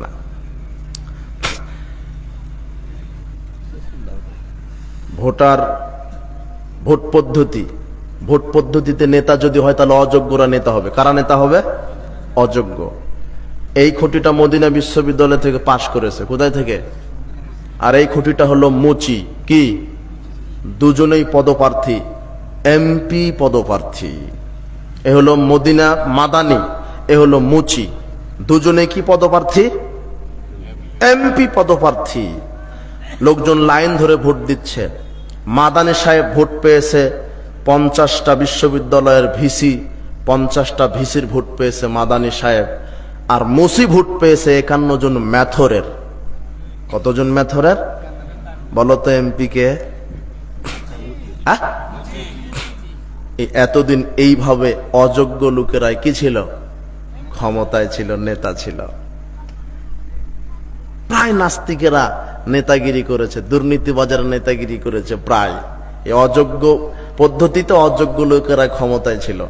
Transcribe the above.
না। Voter, vote পদ্ধতি। Vote পদ্ধতিতে নেতা যদি হয় তাহলে অযোগ্যরা নেতা হবে। কারা নেতা হবে? অযোগ্য। এই খুঁটিটা মদিনা বিশ্ববিদ্যালয় থেকে পাশ করেছে। কোথায় থেকে? আর এই খুঁটিটা হলো মুচি। কি? দুজনেই পদপ্রার্থী। এমপি পদপ্রার্থী। এ হলো মদিনা মাদানি। এ হলো মুচি। দুজনে কি পদপ্রার্থী? এমপি পদপ্রার্থী। লোকজন লাইন ধরে ভোট দিচ্ছে। মাদানি সাহেব ভোট পেয়েছে, পঞ্চাশটা বিশ্ববিদ্যালয়ের ভিসি, পঞ্চাশটা ভিসির ভোট পেয়েছে মাদানি সাহেব। আর মুসি ভোট পেয়েছে একান্ন জন ম্যাথরের। কতজন ম্যাথরের? বলো তো এমপি কে? এতদিন এইভাবে অযোগ্য লোকেরাই কি ছিল? ক্ষমতায় ছিল, নেতা ছিল। প্রায় নাস্তিকেরা নেতাগিরি করেছে দুর্নীতিবাজার নেতাগিরি করেছে প্রায়। অযোগ্য পদ্ধতিতে অযোগ্য লোকেরা ক্ষমতায় ছিল।